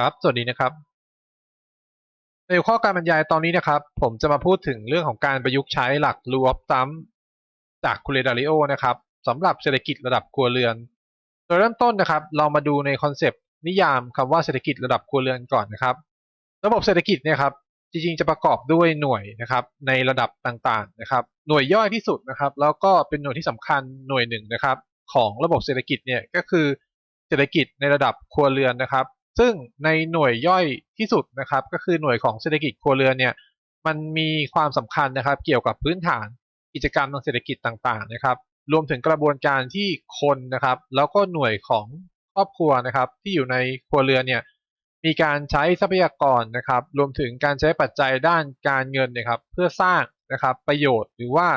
ครับ สวัสดีนะครับ ในข้อการบรรยายตอนนี้นะครับ ผมจะมาพูดถึงเรื่องของการประยุกต์ใช้หลัก rule of thumb จากคูเรดาริโอนะครับสำหรับเศรษฐกิจระดับครัวเรือน โดยเริ่มต้นนะครับ เรามาดูในคอนเซปต์นิยามคำว่าเศรษฐกิจระดับครัวเรือนก่อนนะครับ ระบบเศรษฐกิจเนี่ยครับ จริงๆ จะประกอบด้วยหน่วยนะครับ ในระดับต่างๆนะครับ หน่วยย่อยที่สุดนะครับ แล้วก็เป็นหน่วยที่สำคัญหน่วยหนึ่งนะครับ ของระบบเศรษฐกิจเนี่ยก็คือเศรษฐกิจในระดับครัวเรือนนะครับ ซึ่งในหน่วยย่อยที่สุดนะครับ ก็คือหน่วยของเศรษฐกิจครัวเรือนเนี่ยมันมีความสำคัญนะครับ เกี่ยวกับพื้นฐานกิจกรรมทางเศรษฐกิจต่างๆนะครับ รวมถึงกระบวนการที่คนนะครับ แล้วก็หน่วยของครอบครัวนะครับ ที่อยู่ในครัวเรือนเนี่ยมีการใช้ทรัพยากรนะครับ รวมถึงการใช้ปัจจัยด้านการเงินนะครับ เพื่อสร้างนะครับประโยชน์หรือว่า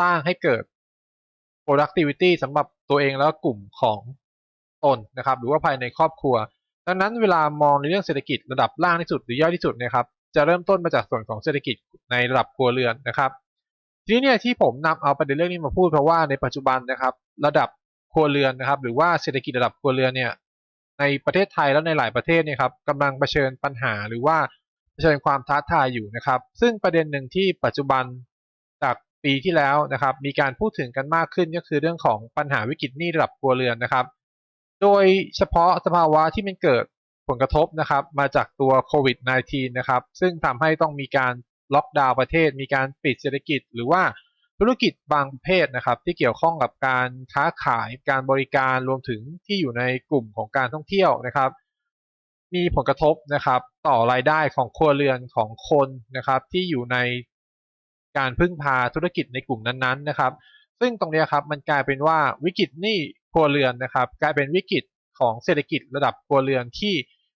สร้างให้เกิด productivity สำหรับตัวเองแล้วก็กลุ่มของตนนะครับ หรือว่าภายในครอบครัว ดังนั้นเวลามองในเรื่องเศรษฐกิจระดับล่างที่สุดหรือย่อยที่สุดนะครับจะเริ่มต้นมาจากส่วนของเศรษฐกิจในระดับครัวเรือนนะครับ ทีนี้เนี่ยที่ผมนำเอาประเด็นเรื่องนี้มาพูดเพราะว่าในปัจจุบันนะครับ ระดับครัวเรือนนะครับ หรือว่าเศรษฐกิจระดับครัวเรือนเนี่ยในประเทศไทยและในหลายประเทศเนี่ยครับกำลังเผชิญปัญหาหรือว่าเผชิญความท้าทายอยู่นะครับ ซึ่งประเด็นหนึ่งที่ปัจจุบันจากปีที่แล้วนะครับ มีการพูดถึงกันมากขึ้นก็คือเรื่องของปัญหาวิกฤตหนี้ระดับครัวเรือนนะครับ โดยเฉพาะสภาวะที่มันเกิดผลกระทบนะครับ มาจากตัวโควิด -19 นะครับ ซึ่งทำให้ต้องมีการล็อกดาวน์ประเทศ มีการปิดเศรษฐกิจ หรือว่าธุรกิจบางประเภทนะครับ ที่เกี่ยวข้องกับการค้าขายการบริการรวมถึงที่อยู่ในกลุ่มของการท่องเที่ยวนะครับ มีผลกระทบนะครับ ต่อรายได้ของครัวเรือนของคนนะครับ ที่อยู่ในการพึ่งพาธุรกิจในกลุ่มนั้นๆนะครับ ซึ่งตรงนี้ครับมันกลายเป็นว่าวิกฤตนี้ ครัวเรือนนะครับ กลายเป็นวิกฤตของเศรษฐกิจระดับครัวเรือนที่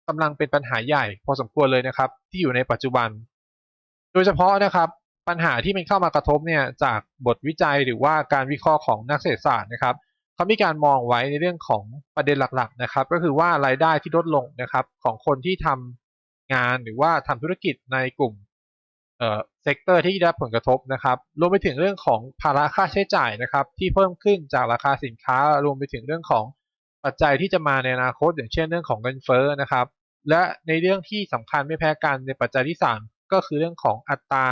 กำลังเป็นปัญหาใหญ่พอสมควรเลยนะครับ ที่อยู่ในปัจจุบัน โดยเฉพาะนะครับปัญหาที่มันเข้ามากระทบเนี่ยจากบทวิจัยหรือว่าการวิเคราะห์ของนักเศรษฐศาสตร์นะครับเขามีการมองไว้ในเรื่องของประเด็นหลักๆนะครับ ก็คือว่ารายได้ที่ลดลงนะครับของคนที่ทำงานหรือว่าทำธุรกิจในกลุ่ม เอ่อเซกเตอร์ที่ได้ผลกระทบนะครับรวมไปถึงเรื่องของภาระค่าใช้จ่ายนะครับ ที่เพิ่มขึ้นจากราคาสินค้ารวมไปถึงเรื่องของปัจจัยที่จะมาในอนาคต อย่างเช่นเรื่องของเงินเฟ้อนะครับ และในเรื่องที่สำคัญไม่แพ้กันในปัจจัยที่ 3 ก็คือเรื่องของอัตรา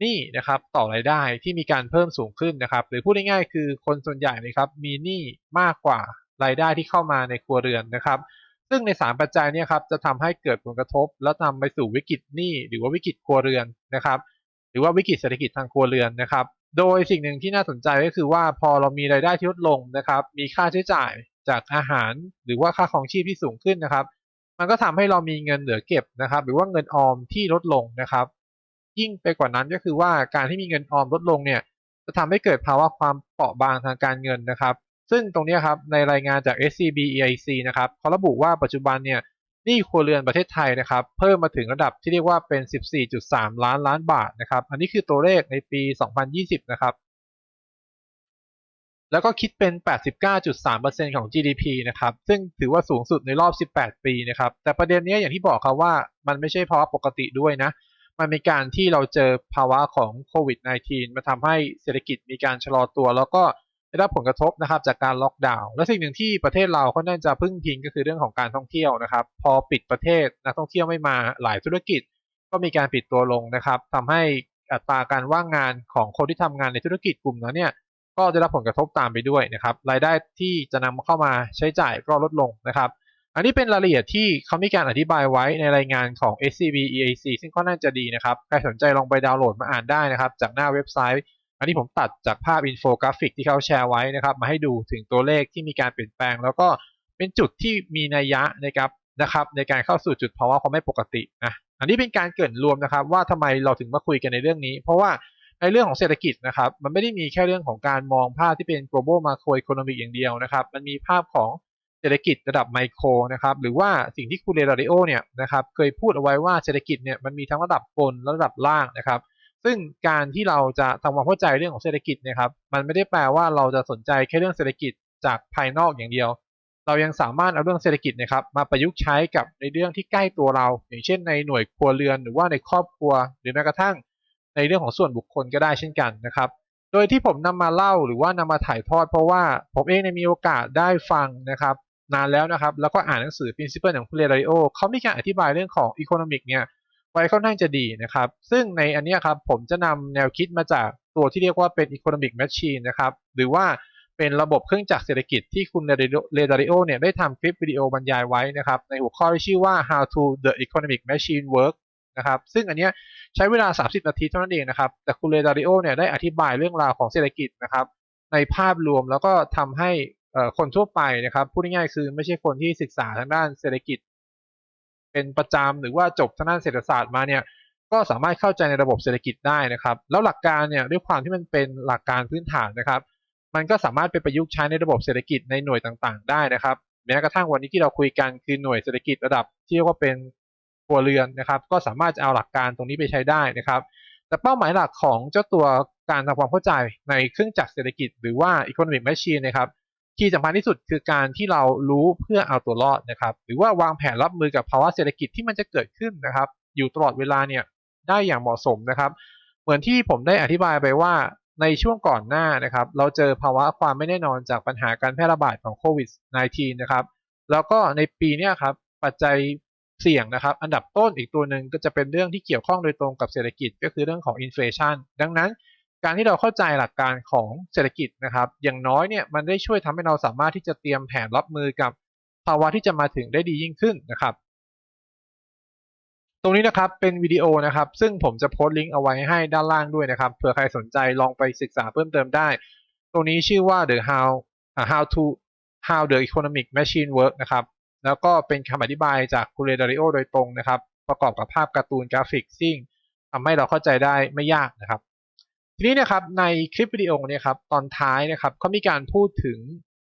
หนี้นะครับต่อรายได้ที่มีการเพิ่มสูงขึ้นนะครับ หรือพูดง่ายๆคือคนส่วนใหญ่นะครับมีหนี้มากกว่ารายได้ที่เข้ามาในครัวเรือนนะครับ ซึ่งใน 3 ปัจจัยนี้ครับจะทำให้เกิดผลกระทบ แล้วนำไปสู่วิกฤตหนี้หรือว่าวิกฤตครัวเรือนนะครับ หรือว่าวิกฤตเศรษฐกิจทางครัวเรือนนะครับ โดยสิ่งหนึ่งที่น่าสนใจก็คือว่าพอเรามีรายได้ที่ลดลงนะครับ มีค่าใช้จ่ายจากอาหาร หรือว่าค่าของชีพที่สูงขึ้นนะครับ มันก็ทำให้เรามีเงินเหลือเก็บนะครับ หรือว่าเงินออมที่ลดลงนะครับ ยิ่งไปกว่านั้นก็คือว่าการที่มีเงินออมลดลงเนี่ยจะทำให้เกิดภาวะความเปราะบางทางการเงินนะครับ ซึ่งตรงนี้ครับในรายงานจาก SCB EIC นะครับเขาระบุว่าปัจจุบันเนี่ยหนี้ครัวเรือนประเทศไทยนะครับเพิ่มมาถึงระดับที่เรียกว่าเป็น 14.3 ล้านล้านบาทนะครับอันนี้คือตัวเลขในปี 2020 นะครับ แล้วก็คิดเป็น 89.3%ของ GDP นะครับซึ่งถือว่าสูงสุดในรอบ 18 ปีนะครับแต่ประเด็นนี้อย่างที่บอกครับว่ามันไม่ใช่ภาวะปกติด้วยนะมันมีการที่เราเจอภาวะของโควิด -19 มาทำให้เศรษฐกิจมีการชะลอตัว แล้วก็ ได้รับผลกระทบนะครับจากการล็อกดาวน์และสิ่งหนึ่งที่ประเทศเราค่อนข้างจะพึ่งพิงก็คือเรื่องของการท่องเที่ยวนะครับ พอปิดประเทศนักท่องเที่ยวไม่มาหลายธุรกิจ ก็มีการปิดตัวลงนะครับทำให้อัตราการว่างงานของคนที่ทำงานในธุรกิจกลุ่มนั้นเนี่ยก็ได้รับผลกระทบตามไปด้วยนะครับรายได้ที่จะนำเข้ามาใช้จ่ายก็ลดลงนะครับ อันนี้เป็นรายละเอียดที่เขามีการอธิบายไว้ในรายงานของ SCB EAC ซึ่งค่อนข้าจะดีนะครับใครสนใจลองไปดาวน์โหลดมาอ่านได้นะครับ จากหน้าเว็บไซต์ อันนี้ผมตัดจากภาพอินโฟกราฟิกที่เขาแชร์ไว้นะครับ มาให้ดูถึงตัวเลขที่มีการเปลี่ยนแปลง แล้วก็เป็นจุดที่มีนัยยะนะครับนะครับ ในการเข้าสู่จุดภาวะความไม่ปกตินะอันนี้เป็นการเกริ่นรวมนะครับ ว่าทำไมเราถึงมาคุยกันในเรื่องนี้ เพราะว่าในเรื่องของเศรษฐกิจนะครับ มันไม่ได้มีแค่เรื่องของการมองภาพที่เป็น global macro economic อย่างเดียวนะครับ มันมีภาพของเศรษฐกิจระดับไมโครนะครับ หรือว่าสิ่งที่คูเรดาริโอเนี่ยนะครับเคยพูดเอาไว้ว่าเศรษฐกิจเนี่ยมันมีทั้งระดับบนและระดับล่างนะครับ ซึ่งการที่เราจะทำความเข้าใจเรื่องของเศรษฐกิจเนี่ยครับ มันไม่ได้แปลว่าเราจะสนใจแค่เรื่องเศรษฐกิจจากภายนอกอย่างเดียว เรายังสามารถเอาเรื่องเศรษฐกิจนะครับ มาประยุกต์ใช้กับในเรื่องที่ใกล้ตัวเรา อย่างเช่น ในหน่วยครัวเรือนหรือว่าในครอบครัว หรือแม้กระทั่งในเรื่องของส่วนบุคคลก็ได้เช่นกันนะครับ โดยที่ผมนำมาเล่าหรือว่านำมาถ่ายทอด เพราะว่าผมเองในมีโอกาสได้ฟังนะครับนานแล้วนะครับ แล้วก็อ่านหนังสือ Principle ของคุณเรดาริโอเขามีการอธิบายเรื่องของ Economic เนี่ย ไว้ค่อนข้างจะดีนะครับ ซึ่งในอันนี้ครับผมจะนำแนวคิดมาจากตัวที่เรียกว่าเป็น Economic Machine นะครับ หรือว่าเป็นระบบเครื่องจักรเศรษฐกิจที่คุณเรดาริโอเนี่ยได้ทำคลิปวิดีโอบรรยายไว้นะครับ ในหัวข้อที่ชื่อว่า How to the Economic Machine Work นะครับซึ่งอันเนี้ยใช้เวลา 30 นาทีเท่านั้นเองนะครับ แต่คุณเรดาริโอเนี่ยได้อธิบายเรื่องราวของเศรษฐกิจนะครับ ในภาพรวมแล้วก็ทำให้คนทั่วไปนะครับพูดง่ายๆคือไม่ใช่คนที่ศึกษาทางด้านเศรษฐกิจ เป็นประจำหรือว่าจบทางด้านเศรษฐศาสตร์มาเนี่ยก็สามารถเข้าใจในระบบเศรษฐกิจได้นะครับ แล้วหลักการเนี่ยด้วยความที่มันเป็นหลักการพื้นฐานนะครับ มันก็สามารถไปประยุกต์ใช้ในระบบเศรษฐกิจในหน่วยต่างๆ ได้นะครับแม้กระทั่งวันนี้ที่เราคุยกันคือหน่วยเศรษฐกิจระดับที่เรียกว่าเป็นครัวเรือนนะครับ ก็สามารถจะเอาหลักการตรงนี้ไปใช้ได้นะครับ แต่เป้าหมายหลักของเจ้าตัวการทำความเข้าใจในเครื่องจักรเศรษฐกิจ หรือว่า economic machine นะครับ ที่สำคัญที่สุดคือการที่เรารู้เพื่อเอาตัวรอดนะครับ หรือว่าวางแผนรับมือกับภาวะเศรษฐกิจที่มันจะเกิดขึ้นนะครับ อยู่ตลอดเวลาเนี่ยได้อย่างเหมาะสมนะครับ เหมือนที่ผมได้อธิบายไปว่าในช่วงก่อนหน้านะครับ เราเจอภาวะความไม่แน่นอนจากปัญหาการแพร่ระบาดของโควิด -19 นะครับ แล้วก็ในปีนี้ครับปัจจัยเสี่ยงนะครับ อันดับต้นอีกตัวหนึ่งก็จะเป็นเรื่องที่เกี่ยวข้องโดยตรงกับเศรษฐกิจก็คือเรื่องของอินฟลชันดังนั้น การที่เราเข้าใจหลักการของเศรษฐกิจนะครับ อย่างน้อยเนี่ยมันได้ช่วยทำให้เราสามารถที่จะเตรียมแผนรับมือกับภาวะที่จะมาถึงได้ดียิ่งขึ้นนะครับ ตรงนี้นะครับเป็นวิดีโอนะครับ ซึ่งผมจะโพสต์ลิงก์เอาไว้ให้ด้านล่างด้วยนะครับเผื่อใครสนใจลองไปศึกษาเพิ่มเติมได้ ตรงนี้ชื่อว่า the how how to how the economic machine work นะครับ แล้วก็เป็นคำอธิบายจากคุเรดาริโอโดยตรงนะครับ ประกอบกับภาพการ์ตูนกราฟิกซิ่งทำให้เราเข้าใจได้ไม่ยากนะครับ ทีนี้นะครับในคลิปวิดีโอนี้ครับตอนท้ายนะครับเขามีการพูดถึง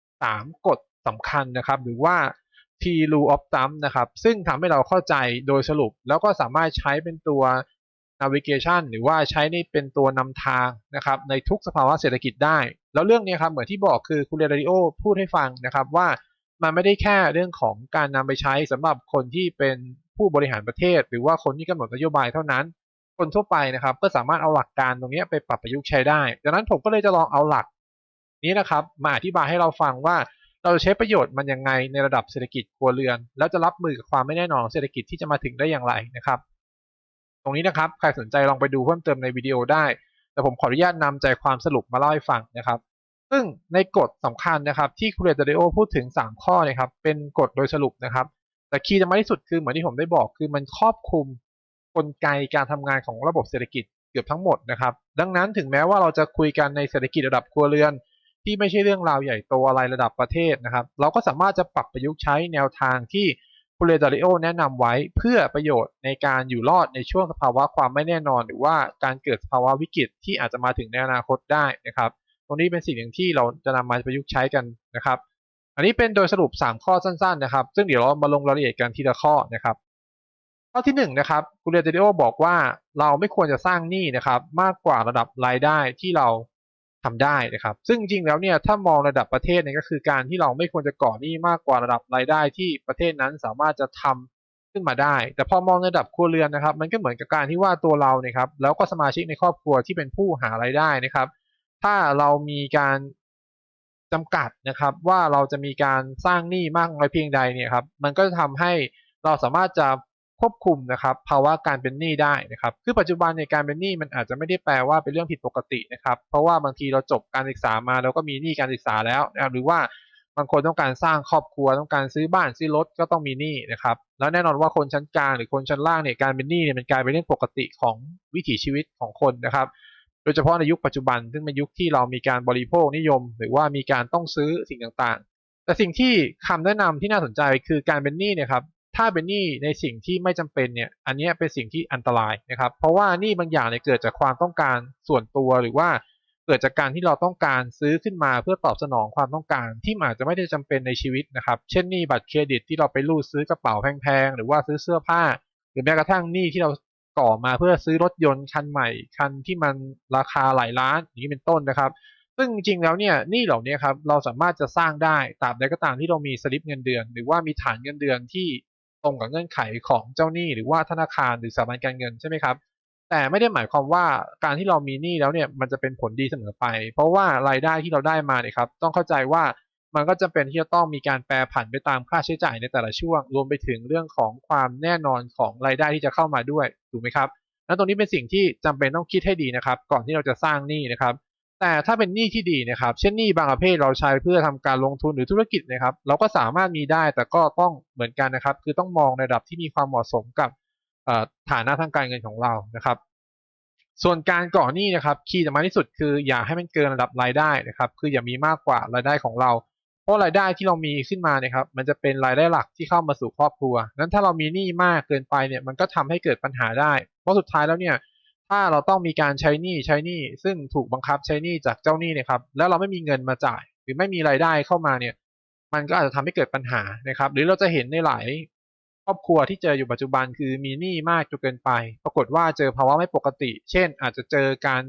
3 กฎสำคัญนะครับ หรือว่า T rule of thumb นะครับ ซึ่งทำให้เราเข้าใจโดยสรุป แล้วก็สามารถใช้เป็นตัว navigation หรือว่าใช้ในเป็นตัวนำทางนะครับในทุกสภาวะเศรษฐกิจได้ แล้วเรื่องนี้ครับเหมือนที่บอกคือคุณเรดาริโอพูดให้ฟังนะครับว่ามันไม่ได้แค่เรื่องของการนำไปใช้สำหรับคนที่เป็นผู้บริหารประเทศ หรือว่าคนที่กำหนดนโยบายเท่านั้น คนทั่วไปนะครับ ก็สามารถเอาหลักการตรงนี้ไปปรับประยุกต์ใช้ได้ดังนั้นผมก็เลยจะลองเอาหลักนี้นะครับ มาอธิบายให้เราฟังว่าเราจะใช้ประโยชน์มันยังไงในระดับเศรษฐกิจครัวเรือน แล้วจะรับมือกับความไม่แน่นอนของเศรษฐกิจที่จะมาถึงได้อย่างไรนะครับ ตรงนี้นะครับใครสนใจลองไปดูเพิ่มเติมในวิดีโอได้ แต่ผมขออนุญาตนำใจความสรุปมาเล่าให้ฟังนะครับ ซึ่งในกฎสำคัญนะครับที่คูเรตเดโอพูดถึง 3 ข้อนะครับเป็นกฎโดยสรุปนะครับ แต่คีย์สำคัญที่สุดคือเหมือนที่ผมได้บอกคือมันครอบคลุม กลไกการทำงานของระบบเศรษฐกิจเกือบทั้งหมดนะครับ ดังนั้นถึงแม้ว่าเราจะคุยกันในเศรษฐกิจระดับครัวเรือน ที่ไม่ใช่เรื่องราวใหญ่โตอะไรระดับประเทศนะครับ เราก็สามารถจะปรับประยุกต์ใช้แนวทางที่คูเรตเดโอแนะนำไว้เพื่อประโยชน์ในการอยู่รอดในช่วงสภาวะความไม่แน่นอน หรือว่าการเกิดสภาวะวิกฤตที่อาจจะมาถึงในอนาคตได้นะครับ ตรงนี้เป็นสิ่งหนึ่งที่เราจะนำมาประยุกต์ใช้กันนะครับ อันนี้เป็นโดยสรุป 3 ข้อสั้น ๆ นะครับ ซึ่งเดี๋ยวเรามาลงรายละเอียดกันทีละข้อนะครับ ข้อที่1นนะครับคุณเรเดโอบอกว่าเราไม่ควรจะสร้างหนี้นะครับมากกว่าระดับรายได้ที่เราทำได้นะครับ ซึ่งจริงแล้วเนี่ยถ้ามองระดับประเทศเนี่ยก็คือการที่เราไม่ควรจะก่อหนี้มากกว่าระดับรายได้ที่ประเทศนั้นสามารถจะทำขึ้นมาได้ แต่พอมองระดับครัวเรือนนะครับ มันก็เหมือนกับการที่ว่าตัวเราเนี่ยครับแล้วก็สมาชิกในครอบครัวที่เป็นผู้หารายได้นะครับ ถ้าเรามีการจำกัดนะครับ ว่าเราจะมีการสร้างหนี้มากน้อยเพียงใดเนี่ยครับมันก็จะทำให้เราสามารถจะ ควบคุมนะครับภาวะการเป็นหนี้ได้นะครับคือปัจจุบันในการเป็นหนี้มันอาจจะไม่ได้แปลว่าเป็นเรื่องผิดปกตินะครับเพราะว่าบางทีเราจบการศึกษามาเราก็มีหนี้การศึกษาแล้วนะครับหรือว่าบางคนต้องการสร้างครอบครัวต้องการซื้อบ้านซื้อรถก็ต้องมีหนี้นะครับแล้วแน่นอนว่าคนชั้นกลางหรือคนชั้นล่างเนี่ยการเป็นหนี้เนี่ยมันกลายเป็นเรื่องปกติของวิถีชีวิตของคนนะครับโดยเฉพาะในยุคปัจจุบัน ซึ่งเป็นยุคที่เรามีการบริโภคนิยม หรือว่ามีการต้องซื้อสิ่งต่างๆ แต่สิ่งที่คำแนะนำที่น่าสนใจคือการเป็นหนี้เนี่ยครับ ถ้าเป็นหนี้ในสิ่งที่ไม่จำเป็นเนี่ย อันนี้เป็นสิ่งที่อันตรายนะครับ เพราะว่าหนี้บางอย่างเนี่ยเกิดจากความต้องการส่วนตัวหรือว่าเกิดจากการที่เราต้องการซื้อขึ้นมาเพื่อตอบสนองความต้องการที่อาจจะไม่ได้จำเป็นในชีวิตนะครับ เช่นหนี้บัตรเครดิตที่เราไปรูดซื้อกระเป๋าแพงๆหรือว่าซื้อเสื้อผ้า หรือแม้กระทั่งหนี้ที่เราก่อมาเพื่อซื้อรถยนต์คันใหม่ คันที่มันราคาหลายล้านอย่างนี้เป็นต้นนะครับซึ่งจริงๆแล้วเนี่ยหนี้เหล่านี้ครับเราสามารถจะสร้างได้ตราบใดก็ตามที่เรามีสลิปเงินเดือน หรือว่ามีฐานเงินเดือนที่ ตรงกับเงื่อนไขของเจ้าหนี้หรือว่าธนาคารหรือสถาบันการเงินใช่ไหมครับแต่ไม่ได้หมายความว่าการที่เรามีหนี้แล้วเนี่ยมันจะเป็นผลดีเสมอไป เพราะว่ารายได้ที่เราได้มาเนี่ยครับต้องเข้าใจว่ามันก็จะเป็นที่จะต้องมีการแปรผันไปตามค่าใช้จ่ายในแต่ละช่วง รวมไปถึงเรื่องของความแน่นอนของรายได้ที่จะเข้ามาด้วยถูกไหมครับ แล้วตรงนี้เป็นสิ่งที่จำเป็นต้องคิดให้ดีนะครับ ก่อนที่เราจะสร้างหนี้นะครับ แต่ถ้าเป็นหนี้ที่ดีนะครับ เช่นหนี้บางประเภทเราใช้เพื่อทำการลงทุนหรือธุรกิจนะครับ เราก็สามารถมีได้แต่ก็ต้องเหมือนกันนะครับ คือต้องมองในระดับที่มีความเหมาะสมกับฐานะทางการเงินของเรานะครับ ส่วนการก่อหนี้นะครับคีย์สำคัญที่สุดคืออย่าให้มันเกินระดับรายได้นะครับ คืออย่ามีมากกว่ารายได้ของเรา เพราะรายได้ที่เรามีขึ้นมาเนี่ยครับ มันจะเป็นรายได้หลักที่เข้ามาสู่ครอบครัวนั้นถ้าเรามีหนี้มากเกินไปเนี่ยมันก็ทำให้เกิดปัญหาได้ เพราะสุดท้ายแล้วเนี่ย ถ้าเราต้องมีการใช้หนี้ใช้หนี้ซึ่งถูกบังคับใช้หนี้จากเจ้าหนี้เนะครับ แล้วเราไม่มีเงินมาจ่าย หรือไม่มีรายได้เข้ามาเนี่ย มันก็อาจจะทำให้เกิดปัญหานะครับ หรือเราจะเห็นในหลายครอบครัวที่เจออยู่ปัจจุบันคือมีหนี้มากจนเกินไป ปรากฏว่าเจอภาวะไม่ปกติ เช่น อาจจะเจอการ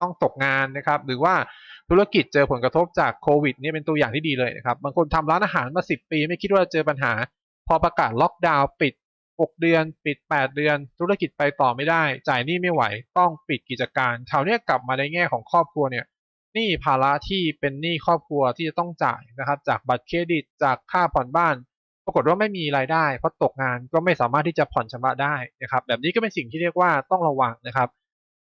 ต้องตกงานนะครับ หรือว่าธุรกิจเจอผลกระทบจากโควิดนี่เป็นตัวอย่างที่ดีเลยนะครับ บางคนทำร้านอาหารมาสิบปี ไม่คิดว่าจะเจอปัญหา พอประกาศล็อกดาวน์ปิด 6 เดือน ปิด 8 เดือน ธุรกิจไปต่อไม่ได้ จ่ายหนี้ไม่ไหว ต้องปิดกิจการคราวเนี้ยกลับมาในแง่ของครอบครัวเนี่ยหนี้ภาระที่เป็นหนี้ครอบครัวที่จะต้องจ่ายนะครับ จากบัตรเครดิตจากค่าผ่อนบ้าน ปรากฏว่าไม่มีรายได้ เพราะตกงานก็ไม่สามารถที่จะผ่อนชำระได้นะครับ แบบนี้ก็เป็นสิ่งที่เรียกว่าต้องระวังนะครับ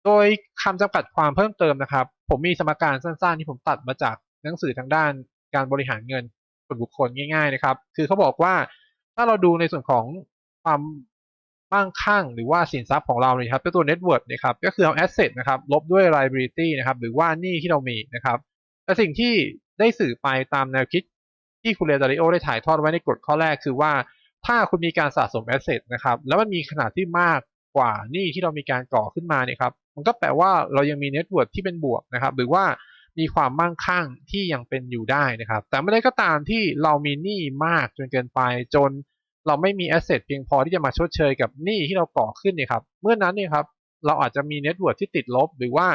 โดยคำจำกัดความเพิ่มเติมนะครับ ผมมีสมการสั้นๆที่ผมตัดมาจากหนังสือทางด้านการบริหารเงินส่วนบุคคลง่าย ๆ นะครับ คือเขาบอกว่าถ้าเราดูในส่วนของ ความมั่งคั่งหรือว่าสินทรัพย์ของเราเนี่ยครับเป็นตัว net worth นะครับก็คือเอา asset นะครับลบด้วย liability นะครับหรือว่าหนี้ที่เรามีนะครับแต่สิ่งที่ได้สื่อไปตามแนวคิดที่คุณเรดาริโอได้ถ่ายทอดไว้ในกฎข้อแรกคือว่าถ้าคุณมีการสะสม asset นะครับแล้วมันมีขนาดที่มากกว่าหนี้ที่เรามีการก่อขึ้นมาเนี่ยครับมันก็แปลว่าเรายังมี net worth ที่เป็นบวกนะครับหรือว่ามีความมั่งคั่งที่ยังเป็นอยู่ได้นะครับ แต่ไม่ได้ก็ตามที่เรามีหนี้มากจนเกินไปจน เราไม่มีแอสเซทเพียงพอที่จะมาชดเชยกับหนี้ที่เราก่อขึ้นเนี่ยครับเมื่อนั้นเนี่ยครับเราอาจจะมีเน็ตเวิร์ที่ติดลบ หรือว่า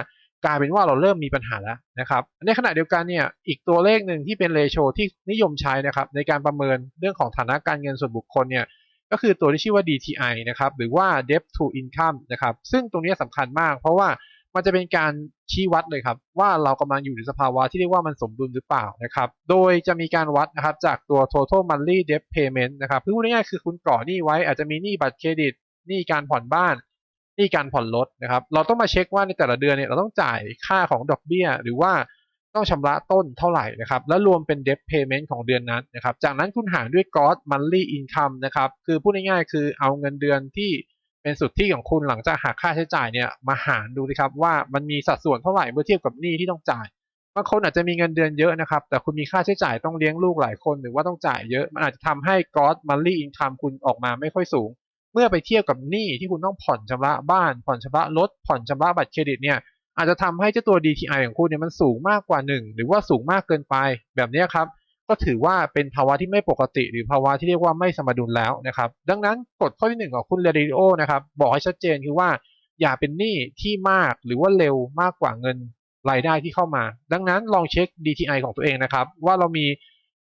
กลายเป็นว่าเราเริ่มมีปัญหาแล้วนะครับในขณะเดียวกันเนี่ยอีกตัวเลขหนึ่งที่เป็นเลโชที่นิยมใช้นะครับในการประเมินเรื่องของฐานะการเงินส่วนบุคคลเนี่ยก็คือตัวที่ชื่อว่า DTI นะครับหรือว่า debt to income นะครับซึ่งตรงนี้สำคัญมากเพราะว่า มันจะเป็นการชี้วัดเลยครับ ว่าเรากำลังอยู่ในสภาวะที่เรียกว่ามันสมดุลหรือเปล่านะครับ โดยจะมีการวัดนะครับจากตัว total monthly debt payment นะครับคือพูดง่ายๆคือคุณก่อหนี้ไว้อาจจะมีหนี้บัตรเครดิตหนี้การผ่อนบ้านหนี้การผ่อนรถนะครับ เราต้องมาเช็คว่าในแต่ละเดือนเนี่ยเราต้องจ่ายค่าของดอกเบี้ย หรือว่าต้องชำระต้นเท่าไหร่นะครับ แล้วรวมเป็น debt payment ของเดือนนั้นนะครับ จากนั้นคุณหารด้วย gross monthly income นะครับ คือพูดง่ายๆคือเอาเงินเดือนที่ เป็นสุทธิของคุณหลังจากหักค่าใช้จ่ายเนี่ยมาหารดูสิครับว่ามันมีสัดส่วนเท่าไหร่เมื่อเทียบกับหนี้ที่ต้องจ่ายบางคนอาจจะมีเงินเดือนเยอะนะครับ แต่คุณมีค่าใช้จ่ายต้องเลี้ยงลูกหลายคนหรือว่าต้องจ่ายเยอะ มันอาจจะทำให้ gross monthly income คุณออกมาไม่ค่อยสูง เมื่อไปเทียบกับหนี้ที่คุณต้องผ่อนชำระบ้าน ผ่อนชำระรถผ่อนชำระบัตรเครดิตเนี่ยอาจจะทำให้เจ้าตัว DTI ของคุณเนี่ยมันสูงมากกว่า 1 หรือว่าสูงมากเกินไปแบบนี้ครับ ก็ถือว่าเป็นภาวะที่ไม่ปกติ หรือภาวะที่เรียกว่าไม่สมดุลแล้วนะครับ ดังนั้นกฎข้อที่หนึ่งของคุณเรดิโอนะครับบอกให้ชัดเจนคือว่าอย่าเป็นหนี้ที่มากหรือว่าเร็วมากกว่าเงินรายได้ที่เข้ามา ดังนั้นลองเช็ค DTI ของตัวเองนะครับ ว่าเรามี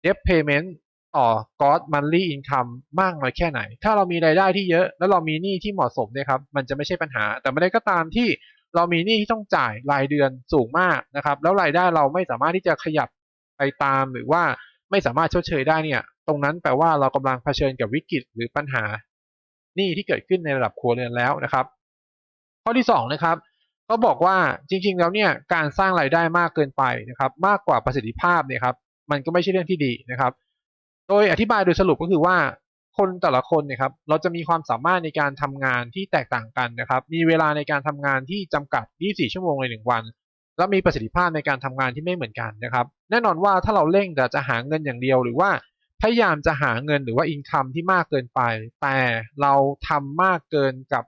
debt payment ต่อ gross monthly income มากน้อยแค่ไหน ถ้าเรามีรายได้ที่เยอะ แล้วเรามีหนี้ที่เหมาะสมเนี่ยครับ มันจะไม่ใช่ปัญหา แต่ไม่ได้ก็ตามที่เรามีหนี้ที่ต้องจ่ายรายเดือนสูงมากนะครับ แล้วรายได้เราไม่สามารถที่จะขยับไปตามหรือว่า ไม่สามารถชดเชยได้เนี่ย ตรงนั้นแปลว่าเรากำลังเผชิญกับวิกฤตหรือปัญหาหนี้ที่เกิดขึ้นในระดับครัวเรือนแล้วนะครับ ข้อที่สองนะครับเขาบอกว่าจริงๆแล้วเนี่ยการสร้างรายได้มากเกินไปนะครับ มากกว่าประสิทธิภาพเนี่ยครับมันก็ไม่ใช่เรื่องที่ดีนะครับ โดยอธิบายโดยสรุปก็คือว่าคนแต่ละคนเนี่ยครับเราจะมีความสามารถในการทำงานที่แตกต่างกันนะครับ มีเวลาในการทำงานที่จำกัด 24 ชั่วโมงในหนึ่งวัน และมีประสิทธิภาพในการทำงานที่ไม่เหมือนกันนะครับ แน่นอนว่าถ้าเราเร่งแต่จะหาเงินอย่างเดียว หรือว่าพยายามจะหาเงินหรือว่าอินคัมที่มากเกินไป แต่เราทำมากเกินกับ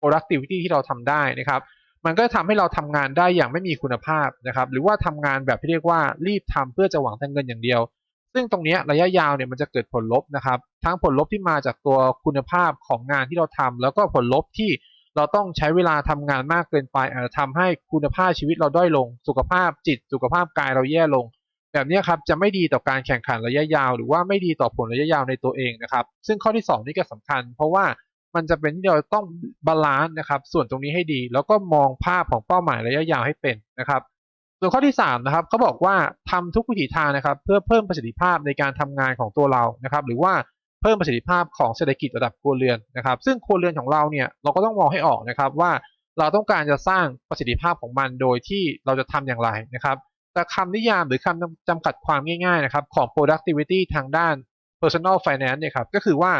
productivity ที่เราทำได้นะครับ มันก็ทำให้เราทำงานได้อย่างไม่มีคุณภาพนะครับ หรือว่าทำงานแบบที่เรียกว่ารีบทำเพื่อจะหวังแต่เงินอย่างเดียว ซึ่งตรงนี้ระยะยาวเนี่ยมันจะเกิดผลลบนะครับ ทั้งผลลบที่มาจากตัวคุณภาพของงานที่เราทำแล้วก็ผลลบที่ เราต้องใช้เวลาทำงานมากเกินไปอาจจะทำให้คุณภาพชีวิตเราด้อยลง สุขภาพจิต สุขภาพกายเราแย่ลง แบบนี้ครับจะไม่ดีต่อการแข่งขันระยะยาว หรือว่าไม่ดีต่อผลระยะยาวในตัวเองนะครับ ซึ่งข้อที่ 2 นี่ก็สำคัญ เพราะว่ามันจะเป็นที่เราต้องบาลานซ์นะครับส่วนตรงนี้ให้ดี แล้วก็มองภาพของเป้าหมายระยะยาวให้เป็นนะครับส่วนข้อที่3นะครับเขาบอกว่าทำทุกวิถีทางนะครับ เพื่อเพิ่มประสิทธิภาพในการทำงานของตัวเรานะครับ หรือว่า เพิ่มประสิทธิภาพของเศรษฐกิจระดับครัวเรือนนะครับ ซึ่งครัวเรือนของเราเนี่ยเราก็ต้องมองให้ออกนะครับว่าเราต้องการจะสร้างประสิทธิภาพของมันโดยที่เราจะทำอย่างไรนะครับ แต่คำนิยามหรือคำจำกัดความง่ายๆนะครับของ productivity ทางด้าน personal finance เนี่ยครับก็คือว่า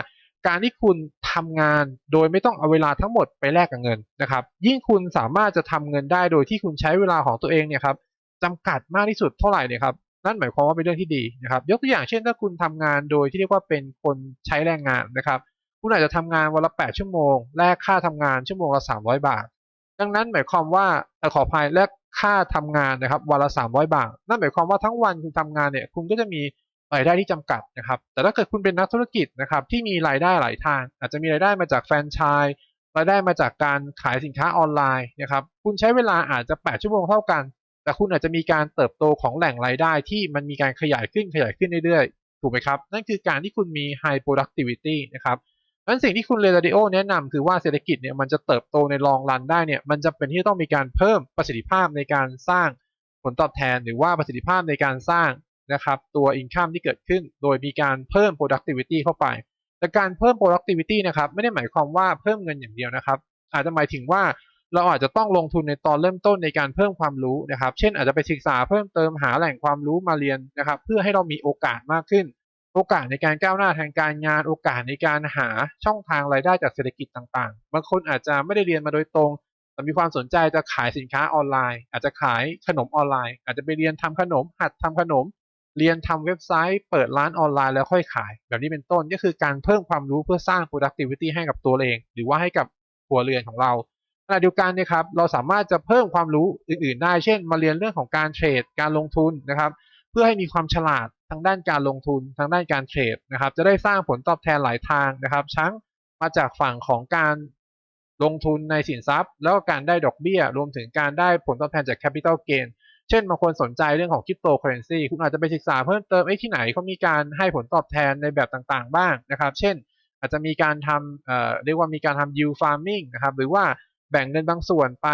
การที่คุณทำงานโดยไม่ต้องเอาเวลาทั้งหมดไปแลกกับเงินนะครับ ยิ่งคุณสามารถจะทำเงินได้โดยที่คุณใช้เวลาของตัวเองเนี่ยครับจำกัดมากที่สุดเท่าไหร่เนี่ยครับ นั่นหมายความว่าเป็นเรื่องที่ดีนะครับ ยกตัวอย่างเช่นถ้าคุณทำงานโดยที่เรียกว่าเป็นคนใช้แรงงานนะครับ คุณอาจจะทำงานวันละ 8 ชั่วโมง แลกค่าทำงานชั่วโมงละ 300 บาท ดังนั้นหมายความว่าขออภัยแลกค่าทำงานนะครับวันละ 300 บาท นั่นหมายความว่าทั้งวันคุณทำงานเนี่ยคุณก็จะมีรายได้ที่จำกัดนะครับ แต่ถ้าเกิดคุณเป็นนักธุรกิจนะครับที่มีรายได้หลายทาง อาจจะมีรายได้มาจากแฟรนไชส์รายได้มาจากการขายสินค้าออนไลน์นะครับ คุณใช้เวลาอาจจะ 8 ชั่วโมงเท่ากัน แต่คุณอาจจะมีการเติบโตของแหล่งรายได้ที่มันมีการขยายขึ้นขยายขึ้นเรื่อยๆ ถูกไหมครับ นั่นคือการที่คุณมี high productivity นะครับนั้นสิ่งที่คุณเรดาริโอแนะนำคือว่าเศรษฐกิจเนี่ยมันจะเติบโตในลองรันได้เนี่ยมันจะเป็นที่ต้องมีการเพิ่มประสิทธิภาพในการสร้างผลตอบแทน หรือว่าประสิทธิภาพในการสร้างนะครับตัว income ที่เกิดขึ้น โดยมีการเพิ่ม productivity เข้าไป แต่การเพิ่ม productivity นะครับไม่ได้หมายความว่าเพิ่มเงินอย่างเดียวนะครับ อาจจะหมายถึงว่า เราอาจจะต้องลงทุนในตอนเริ่มต้นในการเพิ่มความรู้นะครับ เช่นอาจจะไปศึกษาเพิ่มเติมหาแหล่งความรู้มาเรียนนะครับ เพื่อให้เรามีโอกาสมากขึ้น โอกาสในการก้าวหน้าทางการงาน โอกาสในการหาช่องทางรายได้จากเศรษฐกิจต่างๆ บางคนอาจจะไม่ได้เรียนมาโดยตรง แต่มีความสนใจจะขายสินค้าออนไลน์ อาจจะขายขนมออนไลน์ อาจจะไปเรียนทำขนม หัดทำขนม เรียนทำเว็บไซต์ เปิดร้านออนไลน์แล้วค่อยขาย แบบนี้เป็นต้นก็คือการเพิ่มความรู้เพื่อสร้าง productivity ให้กับตัวเอง หรือว่าให้กับครัวเรือนของเรา ขณะเดียวกันเนี่ยครับเราสามารถจะเพิ่มความรู้อื่น ๆ ได้ เช่น มาเรียนเรื่องของการเทรด การลงทุนนะครับ เพื่อให้มีความฉลาดทางด้านการลงทุนทางด้านการเทรดนะครับ จะได้สร้างผลตอบแทนหลายทางนะครับทั้งมาจากฝั่งของการลงทุนในสินทรัพย์ แล้วก็การได้ดอกเบี้ย รวมถึงการได้ผลตอบแทนจาก capital gain เช่นบางคนสนใจเรื่องของคริปโตเคอเรนซีคุณอาจจะไปศึกษาเพิ่มเติมไอ้ที่ไหนเขามีการให้ผลตอบแทนในแบบต่างๆ บ้างนะครับ เช่น อาจจะมีการทำเอ่อเรียกว่ามีการทำ yield farming นะครับหรือว่า แบ่งเงินบางส่วนไป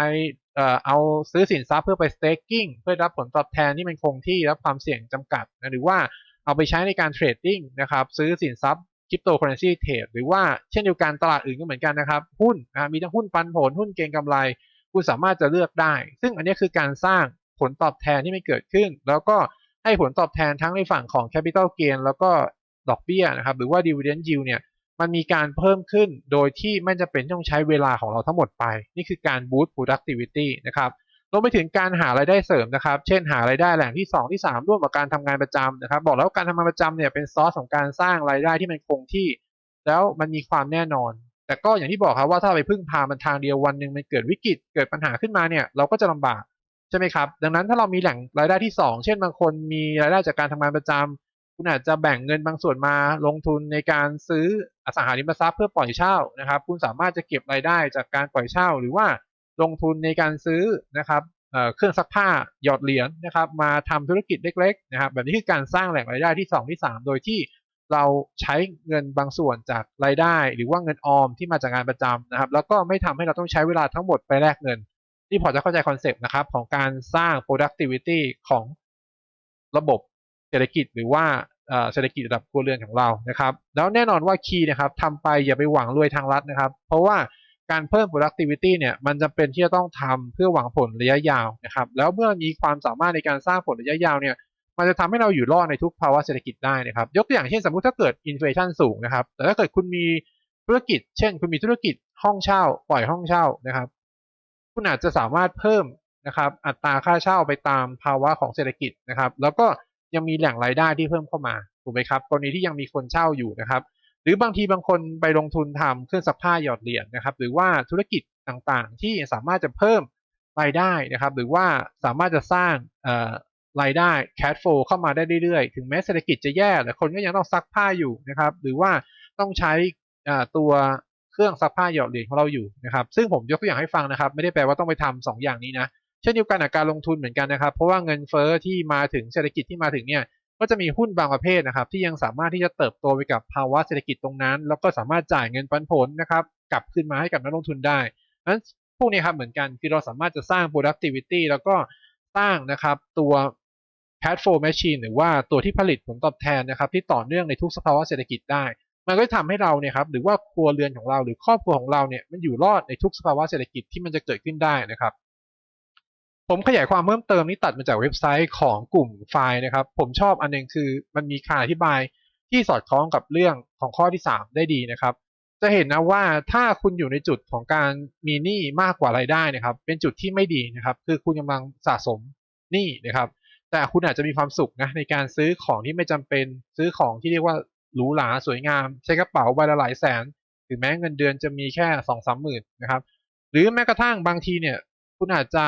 เอ่อเอาซื้อสินทรัพย์เพื่อไป staking เพื่อรับผลตอบแทนที่มันคงที่รับความเสี่ยงจำกัดนะหรือว่าเอาไปใช้ในการเทรดดิ้งนะครับซื้อสินทรัพย์คริปโตเคอเรนซีเทรดหรือว่าเช่นเดียวกันตลาดอื่นก็เหมือนกันนะครับ หุ้นนะมีทั้งหุ้นปันผลหุ้นเก็งกำไร คุณสามารถจะเลือกได้ ซึ่งอันนี้คือการสร้างผลตอบแทนที่ไม่เกิดขึ้น แล้วก็ให้ผลตอบแทนทั้งในฝั่งของ capital gain แล้วก็ดอกเบี้ยนะครับหรือว่า dividend yield เนี่ย มันมีการเพิ่มขึ้นโดยที่ไม่จำเป็นต้องใช้เวลาของเราทั้งหมดไป นี่คือการ boost productivity นะครับรวมไปถึงการหารายได้เสริมนะครับ เช่นหารายได้แหล่งที่ 2 ที่ 3 ร่วมกับการทำงานประจำนะครับ บอกแล้วการทำงานประจำเนี่ยเป็นซอสของการสร้างรายได้ที่มันคงที่ แล้วมันมีความแน่นอน แต่ก็อย่างที่บอกครับว่าถ้าไปพึ่งพามันทางเดียววันหนึ่งมันเกิดวิกฤตเกิดปัญหาขึ้นมาเนี่ยเราก็จะลำบากใช่ไหมครับ ดังนั้นถ้าเรามีแหล่งรายได้ที่ 2 เช่นบางคนมีรายได้จากการทำงานประจำ คุณอาจจะแบ่งเงินบางส่วนมาลงทุนในการซื้ออสังหาริมทรัพย์เพื่อปล่อยเช่านะครับ คุณสามารถจะเก็บรายได้จากการปล่อยเช่า หรือว่าลงทุนในการซื้อนะครับเครื่องซักผ้าหยอดเหรียญนะครับ มาทำธุรกิจเล็กๆนะครับ แบบนี้คือการสร้างแหล่งรายได้ที่ 2 ที่ 3 โดยที่เราใช้เงินบางส่วนจากรายได้ หรือว่าเงินออมที่มาจากงานประจำนะครับ แล้วก็ไม่ทำให้เราต้องใช้เวลาทั้งหมดไปแลกเงิน ที่พอจะเข้าใจคอนเซปต์นะครับของการสร้าง productivity ของระบบ ศรษฐกิจหรือว่าเศรษฐกิจระดับครัวเรือนของเรานะครับ แล้วแน่นอนว่าคีย์นะครับทำไปอย่าไปหวังรวยทางลัดนะครับ เพราะว่าการเพิ่ม productivity เนี่ยมันจำเป็นที่จะต้องทำเพื่อหวังผลระยะยาวนะครับ แล้วเมื่อมีความสามารถในการสร้างผลระยะยาวเนี่ย มันจะทำให้เราอยู่รอดในทุกภาวะเศรษฐกิจได้นะครับ ยกตัวอย่างเช่นสมมุติถ้าเกิดอินฟลชันสูงนะครับ แต่ถ้าเกิดคุณมีธุรกิจ เช่น คุณมีธุรกิจห้องเช่า ปล่อยห้องเช่านะครับ คุณอาจจะสามารถเพิ่มนะครับ อัตราค่าเช่าไปตามภาวะของเศรษฐกิจนะครับ แล้วก็ ยังมีแหล่งรายได้ที่เพิ่มเข้ามาถูกไหมครับกรณีที่ยังมีคนเช่าอยู่นะครับ หรือบางทีบางคนไปลงทุนทำเครื่องซักผ้าหยอดเหรียญนะครับ หรือว่าธุรกิจต่างๆ ที่สามารถจะเพิ่มรายได้นะครับ หรือว่าสามารถจะสร้างรายได้ cash flow เข้ามาได้เรื่อยๆ ถึงแม้เศรษฐกิจจะแย่แต่คนก็ยังต้องซักผ้าอยู่นะครับ หรือว่าต้องใช้ตัวเครื่องซักผ้าหยอดเหรียญของเราอยู่นะครับ ซึ่งผมยกตัวอย่างให้ฟังนะครับ ไม่ได้แปลว่าต้องไปทำสองอย่างนี้นะ ช่นเดียวกันกับการลงทุนเหมือนกันนะครับ เพราะว่าเงินเฟ้อที่มาถึงเศรษฐกิจที่มาถึงเนี่ยก็จะมีหุ้นบางประเภทนะครับ ที่ยังสามารถที่จะเติบโตไปกับภาวะเศรษฐกิจตรงนั้น แล้วก็สามารถจ่ายเงินปันผลนะครับกลับคืนมาให้กับนักลงทุนได้นั้นพวกนี้ครับเหมือนกันคือเราสามารถจะสร้าง productivity แล้วก็สร้างนะครับตัว platform machine หรือว่าตัวที่ผลิตผลตอบแทนนะครับ ที่ต่อเนื่องในทุกสภาวะเศรษฐกิจได้ มันก็จะทำให้เราเนี่ยครับหรือว่าครัวเรือนของเราหรือครอบครัวของเราเนี่ยมันอยู่รอดในทุกสภาวะเศรษฐกิจที่มันจะเกิดขึ้นได้นะครับ ผมขยายความเพิ่มเติมนี้ตัดมาจากเว็บไซต์ของกลุ่มไฟล์นะครับ ผมชอบอันหนึงคือมันมีคำอธิบายที่สอดคล้องกับเรื่องของข้อที่ 3 ได้ดีนะครับ จะเห็นนะว่าถ้าคุณอยู่ในจุดของการมีหนี้มากกว่ารายได้นะครับ เป็นจุดที่ไม่ดีนะครับ คือคุณกำลังสะสมหนี้นะครับ แต่คุณอาจจะมีความสุขนะในการซื้อของที่ไม่จำเป็นซื้อของที่เรียกว่าหรูหราสวยงาม ใช้กระเป๋าใบละหลายแสนถึงแม้เงินเดือนจะมีแค่สองสามหมื่นนะครับ หรือแม้กระทั่งบางทีเนี่ย คุณอาจจะ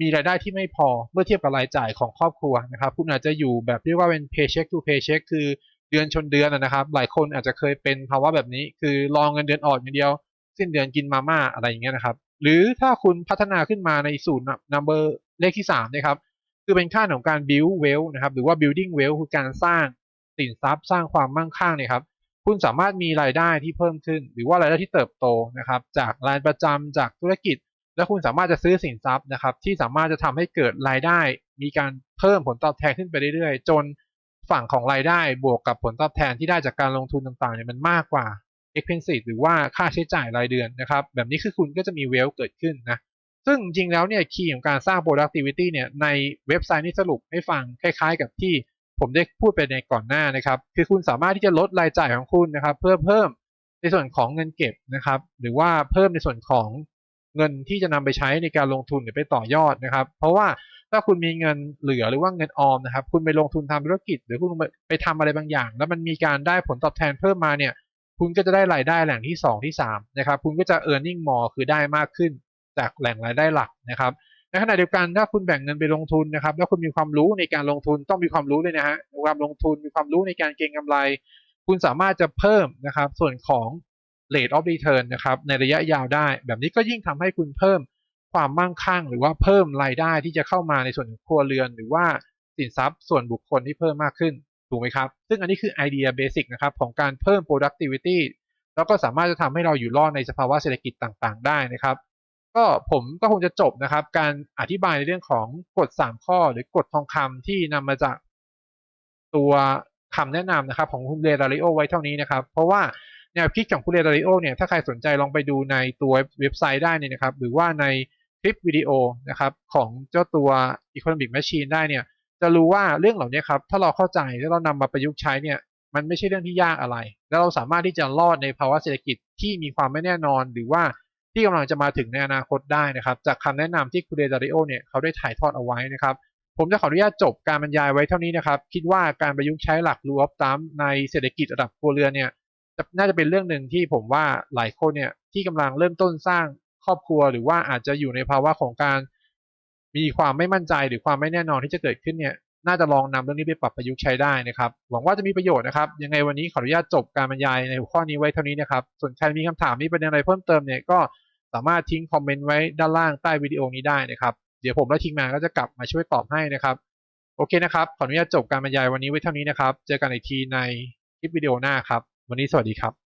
มีรายได้ที่ไม่พอเมื่อเทียบกับรายจ่ายของครอบครัวนะครับ คุณอาจจะอยู่แบบเรียกว่าเป็น paycheck to paycheck คือเดือนชนเดือนนะครับ หลายคนอาจจะเคยเป็นภาวะแบบนี้ คือรองเงินเดือนออกอย่างเดียว สิ้นเดือนกินมาม่าอะไรอย่างเงี้ยนะครับ หรือถ้าคุณพัฒนาขึ้นมาในสูตร number เลขที่3นะครับคือเป็นค่าของการ build wealth นะครับ หรือว่า building wealth คือการสร้างสินทรัพย์สร้างความมั่งคั่งเนี่ยครับคุณสามารถมีรายได้ที่เพิ่มขึ้น หรือว่ารายได้ที่เติบโตนะครับ จากรายประจำจากธุรกิจ แล้วคุณสามารถจะซื้อสินทรัพย์นะครับ ที่สามารถจะทำให้เกิดรายได้ มีการเพิ่มผลตอบแทนขึ้นไปเรื่อยๆ จนฝั่งของรายได้บวกกับผลตอบแทนที่ได้จากการลงทุนต่างๆเนี่ยมันมากกว่า expensive หรือว่าค่าใช้จ่ายรายเดือนนะครับ แบบนี้คือคุณก็จะมี wealth เกิดขึ้นนะ ซึ่งจริงๆแล้วเนี่ยคีย์ของการสร้าง productivity เนี่ยในเว็บไซต์นี้สรุปให้ฟังคล้ายๆ กับที่ผมได้พูดไปในก่อนหน้านะครับ คือคุณสามารถที่จะลดรายจ่ายของคุณนะครับ เพื่อเพิ่มในส่วนของเงินเก็บนะครับ หรือว่าเพิ่มในส่วนของ เงินที่จะนำไปใช้ในการลงทุนหรือไปต่อยอดนะครับ เพราะว่าถ้าคุณมีเงินเหลือหรือว่าเงินออมนะครับ คุณไปลงทุนทำธุรกิจ หรือคุณไปทำอะไรบางอย่าง แล้วมันมีการได้ผลตอบแทนเพิ่มมาเนี่ย คุณก็จะได้รายได้แหล่งที่ 2 ที่3นะครับ คุณก็จะ earning more คือได้มากขึ้น จากแหล่งรายได้หลักนะครับในขณะเดียวกันถ้าคุณแบ่งเงินไปลงทุนนะครับ แล้วคุณมีความรู้ในการลงทุนต้องมีความรู้เลยนะฮะความลงทุนมีความรู้ในการเก็งกำไร คุณสามารถจะเพิ่มนะครับ ส่วนของ rate of return นะครับในระยะยาวได้ แบบนี้ก็ยิ่งทำให้คุณเพิ่มความมั่งคั่ง หรือว่าเพิ่มรายได้ที่จะเข้ามาในส่วนของครัวเรือน หรือว่าสินทรัพย์ส่วนบุคคลที่เพิ่มมากขึ้นถูกไหมครับซึ่งอันนี้คือไอเดียเบสิกนะครับของการเพิ่ม productivity แล้วก็สามารถจะทำให้เราอยู่รอดในสภาวะเศรษฐกิจต่างๆ ได้นะครับ ก็ผมก็คงจะจบนะครับ การอธิบายในเรื่องของกฎ 3 ข้อ หรือกฎทองคำที่นำมาจากตัวคำแนะนำนะครับของคุณเรดาริโอไว้เท่านี้นะครับ เพราะว่า แนวคิดของคุณเรดาริโอเนี่ยถ้าใครสนใจลองไปดูในตัวเว็บไซต์ได้นี่นะครับ หรือว่าในคลิปวิดีโอนะครับของเจ้าตัว Economic Machine ได้เนี่ยจะรู้ว่าเรื่องเหล่านี้ครับถ้าเราเข้าใจแล้วเรานำมาประยุกต์ใช้เนี่ยมันไม่ใช่เรื่องที่ยากอะไร แล้วเราสามารถที่จะรอดในภาวะเศรษฐกิจที่มีความไม่แน่นอน หรือว่าที่กำลังจะมาถึงในอนาคตได้นะครับ จากคำแนะนำที่คุณเดดาริโอเนี่ยเขาได้ถ่ายทอดเอาไว้นะครับผมจะขออนุญาตจบการบรรยายไว้เท่านี้นะครับ คิดว่าการประยุกต์ใช้หลักรูออฟตัมในเศรษฐกิจระดับครัวเรือนเนี่ย น่าจะเป็นเรื่องหนึ่งที่ผมว่าหลายคนเนี่ยที่กำลังเริ่มต้นสร้างครอบครัว หรือว่าอาจจะอยู่ในภาวะของการมีความไม่มั่นใจหรือความไม่แน่นอนที่จะเกิดขึ้นเนี่ยน่าจะลองนำเรื่องนี้ไปปรับประยุกต์ใช้ได้นะครับ หวังว่าจะมีประโยชน์นะครับ ยังไงวันนี้ขออนุญาตจบการบรรยายในหัวข้อนี้ไว้เท่านี้นะครับ ส่วนใครมีคำถามมีประเด็นอะไรเพิ่มเติมเนี่ยก็สามารถทิ้งคอมเมนต์ไว้ด้านล่างใต้วิดีโอนี้ได้นะครับ เดี๋ยวผมและทีมงานก็จะกลับมาช่วยตอบให้นะครับ โอเคนะครับ ขออนุญาตจบการบรรยายวันนี้ไว้เท่านี้นะครับ เจอกันอีกทีในคลิปวิดีโอหน้าครับ วันนี้สวัสดีครับ